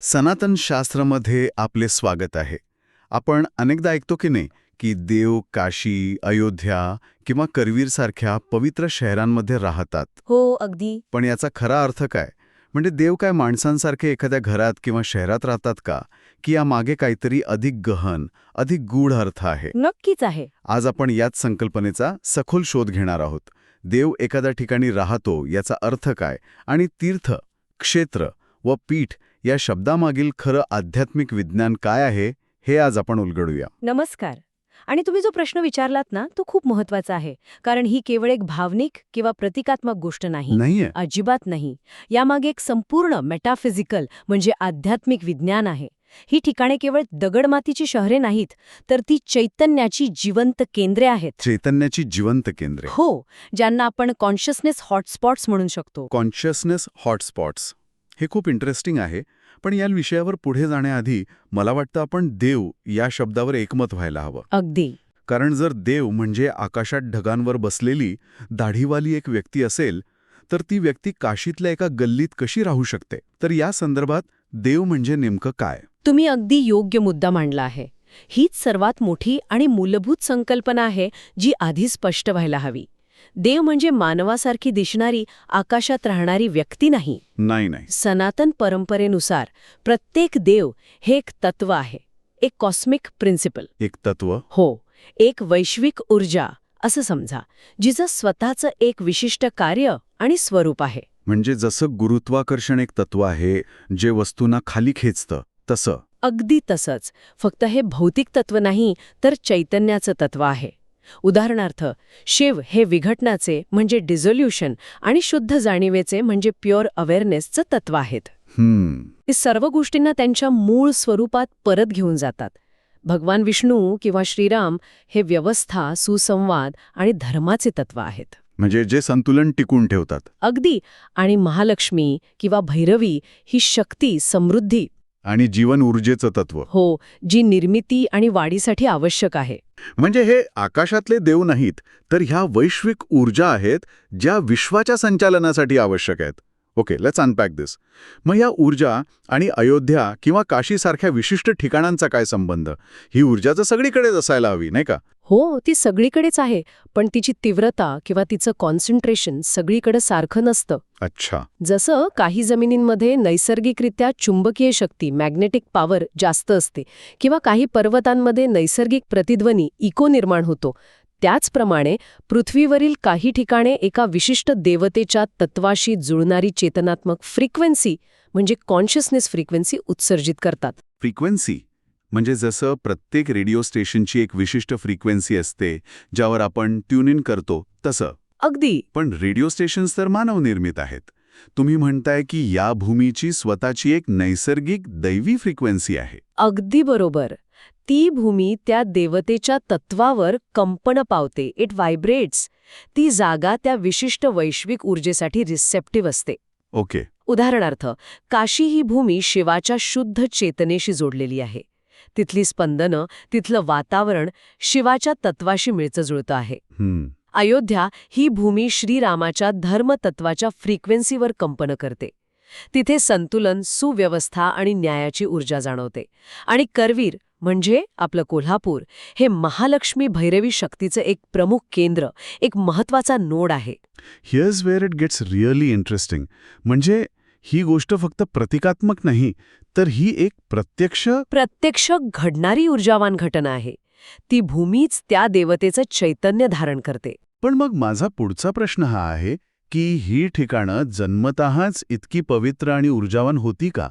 सनातन शास्त्रामध्ये आपले स्वागत आहे. आपण अनेकदा ऐकतो की नाही की देव काशी अयोध्या किंवा करवीरसारख्या पवित्र शहरांमध्ये राहतात. हो अगदी. पण याचा खरा अर्थ काय? म्हणजे देव काय माणसांसारखे एखाद्या घरात किंवा शहरात राहतात का? की यामागे काहीतरी अधिक गहन अधिक गूढ अर्थ आहे. नक्कीच आहे. आज आपण याच संकल्पनेचा सखोल शोध घेणार आहोत. देव एखाद्या ठिकाणी राहतो याचा अर्थ काय? आणि तीर्थ क्षेत्र व पीठ या शब्दामागील खरं आध्यात्मिक विज्ञान काय आहे हे आज आपण उलगडूया. नमस्कार. आणि तुम्ही जो प्रश्न विचारलात ना तो खूप महत्त्वाचा आहे. कारण ही केवळ एक भावनिक किंवा प्रतिकात्मक गोष्ट नाही. नाहीये. अजिबात नाही. यामागे एक संपूर्ण मेटाफिजिकल म्हणजे आध्यात्मिक विज्ञान आहे. ही ठिकाणे केवळ दगडमातीची शहरे नाहीत तर ती चैतन्याची जिवंत केंद्रे आहेत. चैतन्याची जिवंत केंद्रे. हो ज्यांना आपण कॉन्शियसनेस हॉटस्पॉट्स म्हणू शकतो. कॉन्शियसनेस हॉटस्पॉट्स हे खूप इंटरेस्टिंग आहे. पण या विषयावर पुढे जाण्याआधी मला वाटतं आपण देव या शब्दावर एकमत व्हायला हवं. अगदी. कारण जर देव म्हणजे आकाशात ढगांवर बसलेली दाढीवाली एक व्यक्ती असेल तर ती व्यक्ती काशीतल्या एका गल्लीत कशी राहू शकते? तर या संदर्भात देव म्हणजे नेमकं काय? तुम्ही अगदी योग्य मुद्दा मांडला आहे. हीच सर्वात मोठी आणि मूलभूत संकल्पना आहे जी आधी स्पष्ट व्हायला हवी. देव म्हणजे मानवासारखी दिसणारी आकाशात राहणारी व्यक्ती नाही. नाही नाही. सनातन परंपरेनुसार प्रत्येक देव हे एक तत्व आहे. एक कॉस्मिक प्रिन्सिपल एक तत्व? हो. एक वैश्विक ऊर्जा असं समजा जिचं स्वतःचं एक विशिष्ट कार्य आणि स्वरूप आहे. म्हणजे जसं गुरुत्वाकर्षण एक तत्व आहे जे वस्तूंना खाली खेचतं तसं. अगदी तसंच. फक्त हे भौतिक तत्व नाही तर चैतन्याचं तत्व आहे. उदाहरणार्थ शिव हे विघटनाचे म्हणजे डिझोल्युशन आणि शुद्ध जाणीवेचे म्हणजे प्युअर अवेअरनेसचं तत्व आहेत. हे सर्व गोष्टींना त्यांच्या मूळ स्वरूपात परत घेऊन जातात. भगवान विष्णू किंवा श्रीराम हे व्यवस्था सुसंवाद आणि धर्माचे तत्व आहेत. म्हणजे जे संतुलन टिकून ठेवतात. अगदी. आणि महालक्ष्मी किंवा भैरवी ही शक्ती समृद्धी आणि जीवन ऊर्जेचं तत्व. हो जी निर्मिती आणि वाढीसाठी आवश्यक आहे. म्हणजे हे आकाशातले देव नाहीत तर ह्या वैश्विक ऊर्जा आहेत ज्या विश्वाच्या संचालनासाठी आवश्यक आहेत. ओके लेट्स अनपॅक दिस मग या ऊर्जा आणि अयोध्या किंवा काशीसारख्या विशिष्ट ठिकाणांचा काय संबंध? ही ऊर्जा तर सगळीकडेच असायला हवी नाही का? हो ती सगळीकडेच आहे पण तिची तीव्रता किंवा तिचं कॉन्सन्ट्रेशन सगळीकडे सारखं नसतं. अच्छा. जसं काही जमिनींमध्ये नैसर्गिकरित्या चुंबकीय शक्ती मॅग्नेटिक पॉवर जास्त असते किंवा काही पर्वतांमध्ये नैसर्गिक प्रतिध्वनी इको निर्माण होतो. त्याचप्रमाणे पृथ्वीवरील काही ठिकाणे एका विशिष्ट देवतेच्या तत्वाशी जुळणारी चेतनात्मक फ्रिक्वेन्सी म्हणजे कॉन्शियसनेस फ्रिक्वेन्सी उत्सर्जित करतात. फ्रिक्वेन्सी म्हणजे जसं प्रत्येक रेडिओ स्टेशनची एक विशिष्ट फ्रिक्वेन्सी असते ज्यावर आपण ट्यून इन करतो तसं. अगदी. पण रेडिओ स्टेशन्स तर मानवनिर्मित आहेत. तुम्ही म्हणताय की या भूमीची स्वतःची एक नैसर्गिक दैवी फ्रिक्वेन्सी आहे. अगदी बरोबर. ती भूमी त्या देवतेच्या तत्वावर कंपन पावते इट व्हायब्रेट्स ती जागा त्या विशिष्ट वैश्विक ऊर्जेसाठी रिसेप्टिव्ह असते. ओके. उदाहरणार्थ काशी ही भूमी शिवाच्या शुद्ध चेतनेशी जोडलेली आहे. तिथली स्पंदनं तिथलं वातावरण शिवाच्या तत्वाशी मिळचं जुळतं आहे. अयोध्या ही भूमी श्रीरामाच्या धर्मतत्वाच्या फ्रिक्वेन्सीवर कंपन करते. तिथे संतुलन सुव्यवस्था आणि न्यायाची ऊर्जा जाणवते. आणि करवीर म्हणजे आपलं कोल्हापूर हे महालक्ष्मी भैरवी शक्तीचं एक प्रमुख केंद्र एक महत्त्वाचा नोड आहे. Here's where it gets really interesting म्हणजे ही गोष्ट फक्त प्रतिकात्मक नाही तर ही एक प्रत्यक्ष प्रत्यक्ष घडणारी ऊर्जावान घटना आहे. ती भूमीच त्या देवतेचं चैतन्य धारण करते. पण मग माझा पुढचा प्रश्न हा आहे की ही ठिकाणं जन्मतःच इतकी पवित्र आणि ऊर्जावान होती का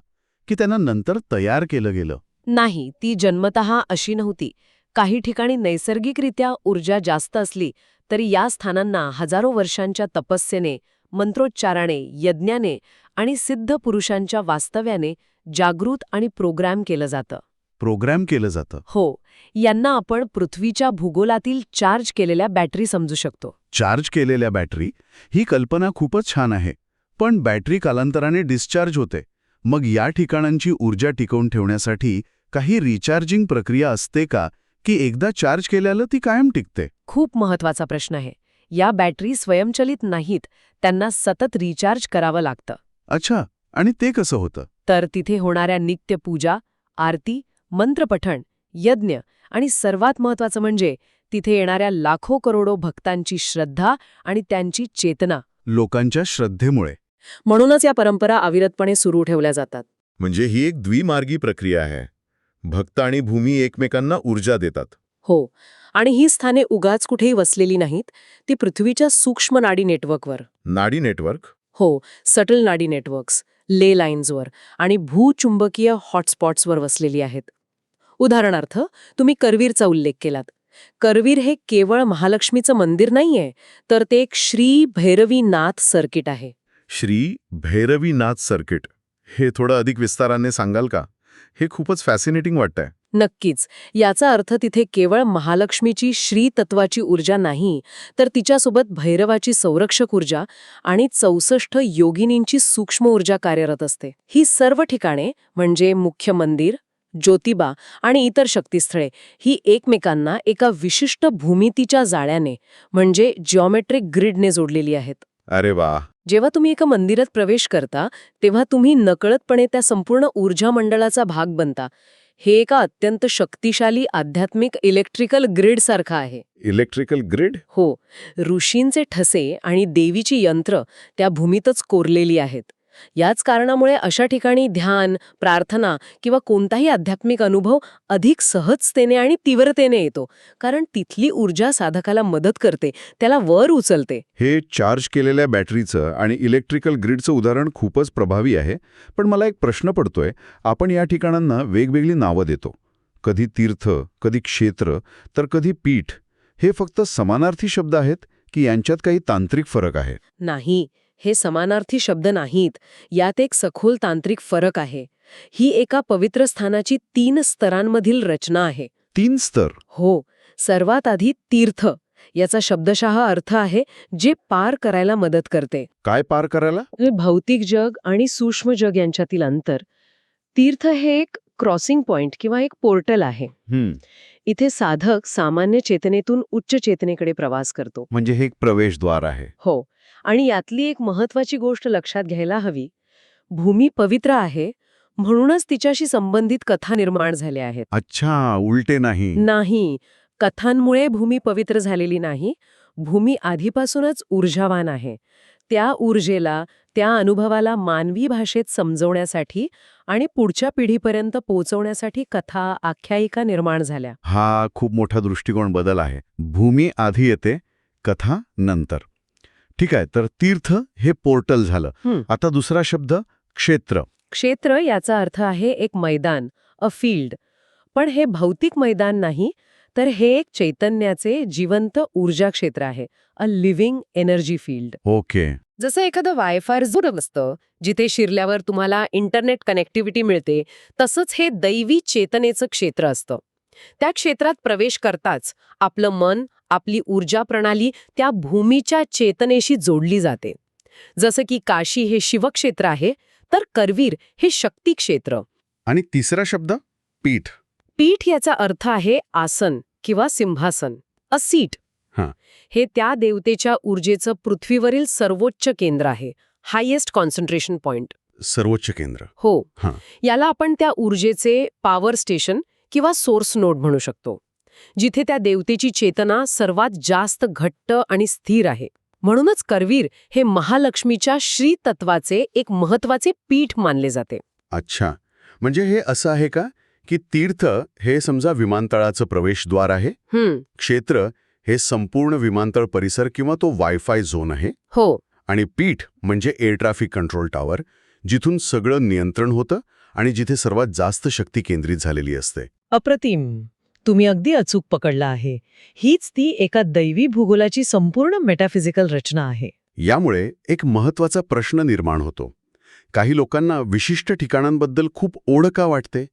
की त्यांना नंतर तयार केलं गेलं? नाही ती जन्मतः अशी नव्हती. काही ठिकाणी नैसर्गिकरित्या ऊर्जा जास्त असली तरी या स्थानांना हजारो वर्षांच्या तपस्येने मंत्रोच्चाराने यज्ञाने आणि सिद्ध पुरुषांच्या वास्तव्याने जागृत आणि प्रोग्रॅम केलं जातं. प्रोग्रॅम केलं जातं. हो यांना आपण पृथ्वीच्या भूगोलातील चार्ज केलेल्या बॅटरी समजू शकतो. चार्ज केलेल्या बॅटरी? ही कल्पना खूपच छान आहे. पण बॅटरी कालांतराने डिस्चार्ज होते. मग या ठिकाणांची ऊर्जा टिकवून ठेवण्यासाठी काही रिचार्जिंग प्रक्रिया असते का? की एकदा चार्ज केल्याला ती कायम टिकते? खूप महत्त्वाचा प्रश्न आहे. या बॅटरी स्वयंचलित नाहीत त्यांना सतत रिचार्ज करावं लागतं. अच्छा आणि ते कसं होतं? तर तिथे होणाऱ्या नित्यपूजा आरती मंत्रपठण यज्ञ आणि सर्वात महत्वाचं म्हणजे तिथे येणाऱ्या लाखो करोडो भक्तांची श्रद्धा आणि त्यांची चेतना. लोकांच्या श्रद्धेमुळे. म्हणूनच या परंपरा अविरतपणे सुरू ठेवल्या जातात. म्हणजे ही एक द्विमार्गी प्रक्रिया आहे. भक्त आणि भूमी एकमेकांना ऊर्जा देतात. हो. आणि ही स्थाने उगाच कुठेही वसलेली नाहीत. ती पृथ्वीच्या सूक्ष्म नाडी नेटवर्कवर. नाडी नेटवर्क? हो. सटल नाडी नेटवर्क्स. ले लाईन्सवर. आणि भूचुंबकीय हॉटस्पॉट्सवर वसलेली आहेत. उदाहरणार्थ तुम्ही करवीरचा उल्लेख केलात. करवीर हे केवळ महालक्ष्मीचं मंदिर नाहीये तर ते एक श्री भैरवीनाथ सर्किट आहे. श्री भैरवीनाथ सर्किट. हे थोडं अधिक विस्ताराने सांगाल का? हे खूपच फॅसिनेटिंग वाटतंय. नक्कीच. याचा अर्थ तिथे केवळ महालक्ष्मीची श्री तत्वाची ऊर्जा नाही तर तिच्यासोबत भैरवाची संरक्षक ऊर्जा आणि चौसष्ट योगिनींची सूक्ष्म ऊर्जा कार्यरत असते. ही सर्व ठिकाणे म्हणजे मुख्य मंदिर ज्योतिबा आणि इतर शक्तिस्थळे ही एकमेकांना एका विशिष्ट भूमितीच्या जाळ्याने म्हणजे जिओमेट्रिक ग्रिडने जोडलेली आहेत. अरे वा! जेव्हा तुम्ही एका मंदिरात प्रवेश करता तेव्हा तुम्ही नकळतपणे त्या संपूर्ण ऊर्जा मंडळाचा भाग बनता. हे एका अत्यंत शक्तिशाली आध्यात्मिक इलेक्ट्रिकल ग्रिड सारखं आहे. इलेक्ट्रिकल ग्रिड हो. ऋषींचे ठसे आणि देवीची यंत्र त्या भूमीतच कोरलेली आहेत. याच कारणामुळे अशा ठिकाणी ध्यान प्रार्थना किंवा कोणताही आध्यात्मिक अनुभव अधिक सहजतेने आणि तीव्रतेने येतो. कारण तिथली ऊर्जा साधकाला मदत करते त्याला वर उचलते. हे चार्ज केलेल्या बॅटरीचं आणि इलेक्ट्रिकल ग्रिडचं उदाहरण खूपच प्रभावी आहे पण मला एक प्रश्न पडतोय. आपण या ठिकाणांना वेगवेगळी नावं देतो. कधी तीर्थ कधी क्षेत्र तर कधी पीठ. हे फक्त समानार्थी शब्द आहेत की यांच्यात काही तांत्रिक फरक आहे? नाही. हे समानार्थी शब्द नाहीत. यात एक सखोल तांत्रिक फरक आहे. ही एका पवित्र स्थानाची तीन स्तरांमधील रचना आहे. तीन स्तर? हो. सर्वात आधी तीर्थ. याचा शब्दशः अर्थ आहे जे पार करायला मदत करते. काय पार करायला? भौतिक जग आणि सूक्ष्म जग यांच्यातील अंतर. तीर्थ हे एक क्रॉसिंग पॉइंट किंवा एक पोर्टल आहे. हम्म, इथे साधक सामान्य चेतनेतून उच्च चेतनेकडे प्रवास करतो. म्हणजे हे एक प्रवेशद्वार आहे. हो. आणि यातली एक महत्वाची गोष्ट लक्षात घ्यायला हवी. भूमी पवित्र आहे म्हणूनच तिच्याशी संबंधित कथा निर्माण झाल्या आहेत. अच्छा उलटे नाही. नाही. कथांमुळे भूमी पवित्र झालेली नाही. भूमी आधीपासूनच ऊर्जावान आहे. त्या ऊर्जेला त्या अनुभवाला मानवी भाषेत समजवण्यासाठी आणि पुढच्या पिढीपर्यंत पोहोचवण्यासाठी कथा आख्यायिका निर्माण झाल्या. हा खूप मोठा दृष्टिकोन बदल आहे. भूमी आधी येते कथा नंतर. ठीक आहे तर तीर्थ हे पोर्टल झालं. आता दुसरा शब्द क्षेत्र. क्षेत्र याचा अर्थ आहे एक मैदान अ फील्ड. पण हे भौतिक मैदान नाही तर हे एक चैतन्याचे जिवंत ऊर्जा क्षेत्र आहे a living energy field. Okay. जसं एखादं वायफाय जोडत असतं जिथे शिरल्यावर तुम्हाला इंटरनेट कनेक्टिव्हिटी मिळते तसंच हे दैवी चेतनेचं क्षेत्र असतं. त्या क्षेत्रात प्रवेश करताच आपलं मन आपली ऊर्जा प्रणाली त्या भूमीच्या चेतनेशी जोडली जाते. जसं की काशी हे शिवक्षेत्र आहे तर करवीर हे शक्ती क्षेत्र आणि तिसरा शब्द पीठ. पीठ याचा अर्थ आहे आसन किंवा सिंहासन अ सीट. हां. हे त्या देवतेच्या ऊर्जेचं पृथ्वीवरील सर्वोच्च केंद्र आहे हायेस्ट कॉन्सन्ट्रेशन पॉइंट. सर्वोच्च केंद्र. हो. हां. याला आपण त्या ऊर्जेचे पॉवर स्टेशन किंवा सोर्स नोड म्हणू शकतो जिथे त्या देवतेची चेतना सर्वात जास्त घट्ट आणि स्थिर आहे. म्हणूनच करवीर हे महालक्ष्मीच्या श्री तत्वाचे एक महत्त्वाचे पीठ मानले जाते. अच्छा. म्हणजे हे असं आहे का की तीर्थ हे समजा विमानतळाचं प्रवेशद्वार आहे? क्षेत्र हे संपूर्ण विमानतळ परिसर किंवा तो वायफाय झोन आहे? हो. आणि पीठ म्हणजे एअर ट्रॅफिक कंट्रोल टॉवर जिथून सगळं नियंत्रण होतं आणि जिथे सर्वात जास्त शक्ती केंद्रित झालेली असते. अप्रतिम. तुम्ही अगदी अचूक पकडला आहे. हीच ती एका दैवी भूगोलाची संपूर्ण मेटाफिजिकल रचना आहे. यामुळे एक महत्त्वाचा प्रश्न निर्माण होतो. काही लोकांना विशिष्ट ठिकाणांबद्दल खूप ओढ का वाटते.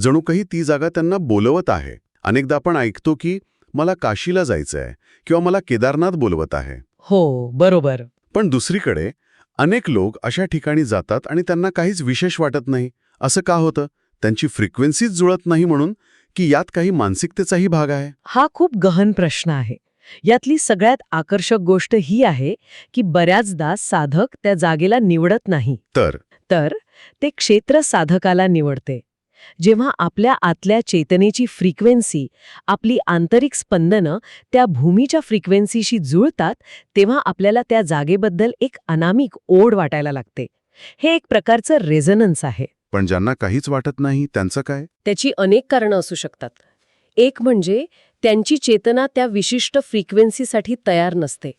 जणू काही ती जागा त्यांना बोलवत आहे. अनेकदा आपण ऐकतो की मला काशीला जायचं आहे किंवा मला केदारनाथ बोलवत आहे. हो बरोबर. पण दुसरीकडे अनेक लोक अशा ठिकाणी जातात आणि त्यांना काहीच विशेष वाटत नाही. असं का होतं? त्यांची फ्रिक्वेन्सीच जुळत नाही म्हणून की यात काही मानसिकतेचाही भाग आहे? हा खूप गहन प्रश्न आहे. यातली सगळ्यात आकर्षक गोष्ट ही आहे की बऱ्याचदा साधक त्या जागेला निवडत नाही. तर? तर ते क्षेत्र साधकाला निवडते. जेव्हा आपल्या आतल्या चेतनेची फ्रिक्वेन्सी आपली आंतरिक स्पंदनं त्या भूमीच्या फ्रिक्वेन्सीशी जुळतात तेव्हा आपल्याला त्या जागेबद्दल एक अनामिक ओढ वाटायला लागते. हे एक प्रकारचं रेझनन्स आहे. पण ज्यांना काहीच वाटत नाही त्यांचं काय? त्याची अनेक कारणं असू शकतात. एक म्हणजे त्यांची चेतना त्या विशिष्ट फ्रिक्वेन्सीसाठी तयार नसते.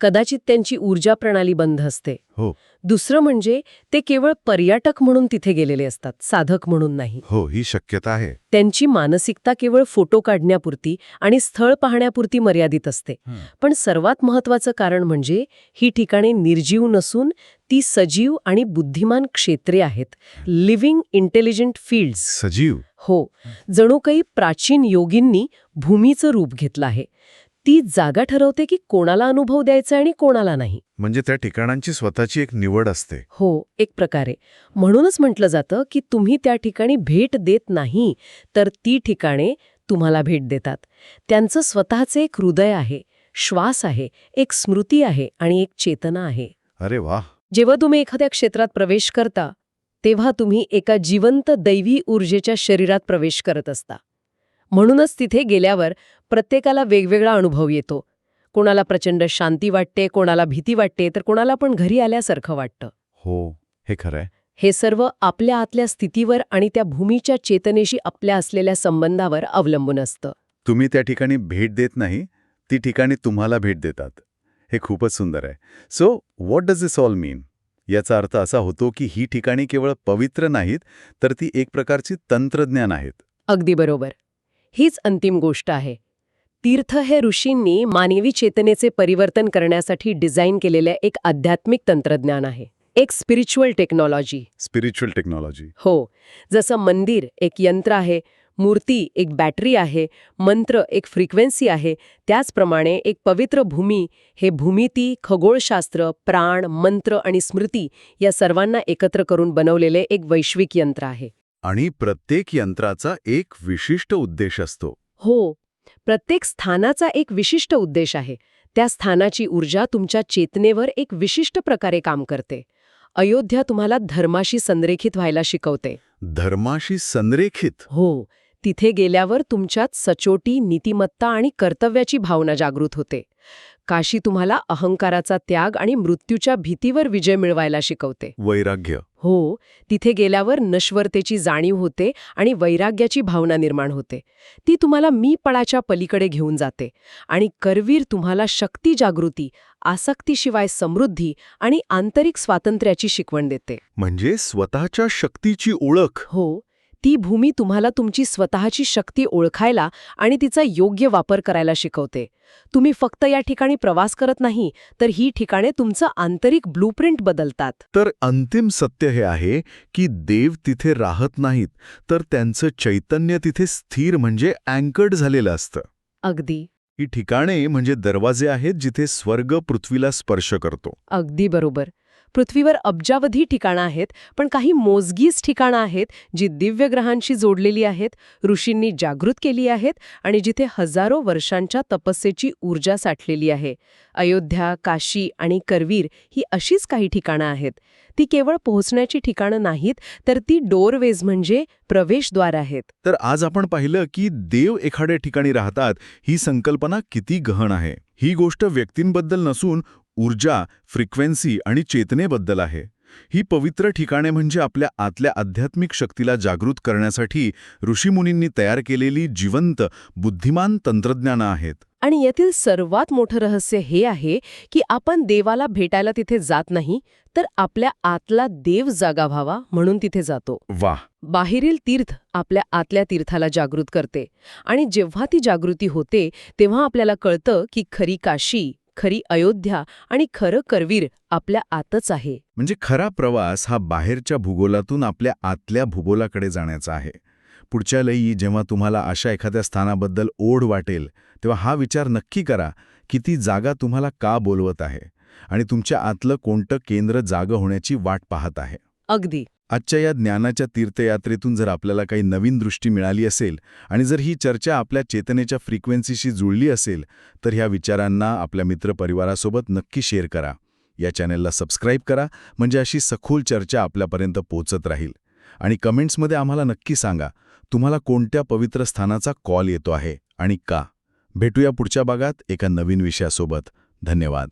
कदाचित त्यांची ऊर्जा प्रणाली बंद असते. हो. दुसरं म्हणजे ते केवळ पर्यटक म्हणून तिथे गेलेले असतात साधक म्हणून नाही. हो ही शक्यता आहे. त्यांची मानसिकता केवळ फोटो काढण्यापुरती आणि स्थळ पाहण्यापुरती मर्यादित असते. पण सर्वात महत्वाचं कारण म्हणजे ही ठिकाणे निर्जीव नसून ती सजीव आणि बुद्धिमान क्षेत्रे आहेत. Living intelligent fields. सजीव. हो. जणू काही प्राचीन योगींनी भूमीचं रूप घेतलं आहे. ती जागा ठरवते की कोणाला अनुभव द्यायचा आणि कोणाला नाही. म्हणजे त्या ठिकाणांची स्वतःची एक निवड असते. हो एक प्रकारे. म्हणूनच म्हटलं जातं की तुम्ही त्या ठिकाणी भेट देत नाही तर ती ठिकाणे तुम्हाला भेट देतात. त्यांचं स्वतःचे एक हृदय आहे श्वास आहे एक स्मृती आहे आणि एक चेतना आहे. अरे वा जेव्हा तुम्ही एखाद्या क्षेत्रात प्रवेश करता तेव्हा तुम्ही एका जिवंत दैवी ऊर्जेच्या शरीरात प्रवेश करत असता. म्हणूनच तिथे गेल्यावर प्रत्येकाला वेगवेगळा अनुभव येतो. कोणाला प्रचंड शांती वाटते कोणाला भीती वाटते तर कोणाला पण घरी आल्यासारखं वाटतं. हो हे खरंय हे सर्व आपल्या आतल्या स्थितीवर आणि त्या भूमीच्या चेतनेशी आपल्या असलेल्या संबंधावर अवलंबून असतं. तुम्ही त्या ठिकाणी भेट देत नाही ती ठिकाणी तुम्हाला भेट देतात. हे खूपच सुंदर आहे. So what does this all mean याचा अर्थ असा होतो की ही ठिकाणी केवळ पवित्र नाहीत तर ती एक प्रकारची तंत्रज्ञान आहेत. अगदी बरोबर. हीच अंतिम गोष्ट आहे. तीर्थ हे ऋषींनी मानवी चेतनेचे परिवर्तन करण्यासाठी डिझाईन केलेले एक आध्यात्मिक तंत्रज्ञान आहे. एक स्पिरिच्युअल टेक्नॉलॉजी. Spiritual technology. हो जसं मंदिर एक यंत्र आहे मूर्ती एक बॅटरी आहे मंत्र एक फ्रिक्वेन्सी आहे त्याचप्रमाणे एक पवित्र भूमी हे भूमिती खगोलशास्त्र प्राण मंत्र आणि स्मृती या सर्वांना एकत्र करून बनवलेले एक वैश्विक यंत्र आहे. आणि प्रत्येक यंत्राचा एक विशिष्ट उद्देश असतो. हो प्रत्येक स्थानाचा एक विशिष्ट उद्देश आहे. त्या स्थानाची ऊर्जा तुमच्या चेतनेवर एक विशिष्ट प्रकारे काम करते. अयोध्या तुम्हाला धर्माशी संरेखित व्हायला शिकवते. धर्माशी संरेखित? हो तिथे गेल्यावर तुमच्यात सचोटी नीतिमत्ता आणि कर्तव्याची भावना जागृत होते. काशी तुम्हाला अहंकाराचा त्याग आणि मृत्यूच्या भीतीवर विजय मिळवायला शिकवते. वैराग्य. हो तिथे गेल्यावर नश्वरतेची जाणीव होते आणि वैराग्याची भावना निर्माण होते. ती तुम्हाला मी पळाच्या पलीकडे घेऊन जाते आणि करवीर तुम्हाला शक्ती जागृती आसक्तीशिवाय समृद्धी आणि आंतरिक स्वातंत्र्याची शिकवण देते. म्हणजे स्वतःच्या शक्तीची ओळख. हो ती भूमी तुम्हाला तुमची स्वतःची शक्ती ओळखायला आणि तिचा योग्य वापर करायला शिकवते. तुम्ही फक्त या ठिकाणी प्रवास करत नाही तर ही ठिकाणे तुमचं आंतरिक ब्लूप्रिंट बदलतात. तर अंतिम सत्य हे आहे की देव तिथे राहत नाहीत तर त्यांचं चैतन्य तिथे स्थिर म्हणजे अँकर्ड झालेलं असतं. अगदी. ही ठिकाणे म्हणजे दरवाजे आहेत जिथे स्वर्ग पृथ्वीला स्पर्श करतो. अगदी बरोबर. पृथ्वीवर अब्जावधी ठिकाणं आहेत पण काही मोजगीच ठिकाणं आहेत जी दिव्य ग्रहांशी जोडलेली आहेत ऋषींनी जागृत केली आहेत आणि जिथे हजारो वर्षांच्या तपस्येची ऊर्जा साठलेली आहे. अयोध्या काशी आणि करवीर ही अशीच काही ठिकाणं आहेत. ती केवळ पोहोचण्याची ठिकाणं नाहीत तर ती डोरवेज म्हणजे प्रवेशद्वार आहेत. तर आज आपण पाहिलं की देव एखाद्या ठिकाणी राहतात ही संकल्पना किती गहन आहे. ही गोष्ट व्यक्तींबद्दल नसून ऊर्जा फ्रिक्वेन्सी आणि चेतनेबद्दल आहे. ही पवित्र ठिकाणे म्हणजे आपल्या आतल्या आध्यात्मिक शक्तीला जागृत करण्यासाठी ऋषीमुनींनी तयार केलेली जिवंत बुद्धिमान तंत्रज्ञानं आहेत. आणि यातील सर्वात मोठं रहस्य हे आहे की आपण देवाला भेटायला तिथे जात नाही तर आपल्या आतला देव जागा व्हावा म्हणून तिथे जातो. वाह! बाहेरील तीर्थ आपल्या आतल्या तीर्थाला जागृत करते आणि जेव्हा ती जागृती होते तेव्हा आपल्याला कळतं की खरी काशी खरी अयोध्या आणि खरं करवीर आपल्या आतच आहे. म्हणजे खरा प्रवास हा बाहेरच्या भूगोलातून आपल्या आतल्या भूगोलाकडे जाण्याचा आहे. पुढच्या लयी जेव्हा तुम्हाला अशा एखाद्या स्थानाबद्दल ओढ वाटेल तेव्हा हा विचार नक्की करा की ती जागा तुम्हाला का बोलवत आहे आणि तुमच्या आतलं कोणतं केंद्र जागं होण्याची वाट पाहत आहे. अगदी. आजच्या या ज्ञानाच्या तीर्थयात्रेतून जर आपल्याला काही नवीन दृष्टी मिळाली असेल आणि जर ही चर्चा आपल्या चेतनेच्या फ्रिक्वेन्सीशी जुळली असेल तर ह्या विचारांना आपल्या मित्रपरिवारासोबत नक्की शेअर करा. या चॅनेलला सबस्क्राईब करा म्हणजे अशी सखोल चर्चा आपल्यापर्यंत पोचत राहील. आणि कमेंट्समध्ये आम्हाला नक्की सांगा तुम्हाला कोणत्या पवित्र स्थानाचा कॉल येतो आहे आणि का? भेटूया पुढच्या भागात एका नवीन विषयासोबत. धन्यवाद.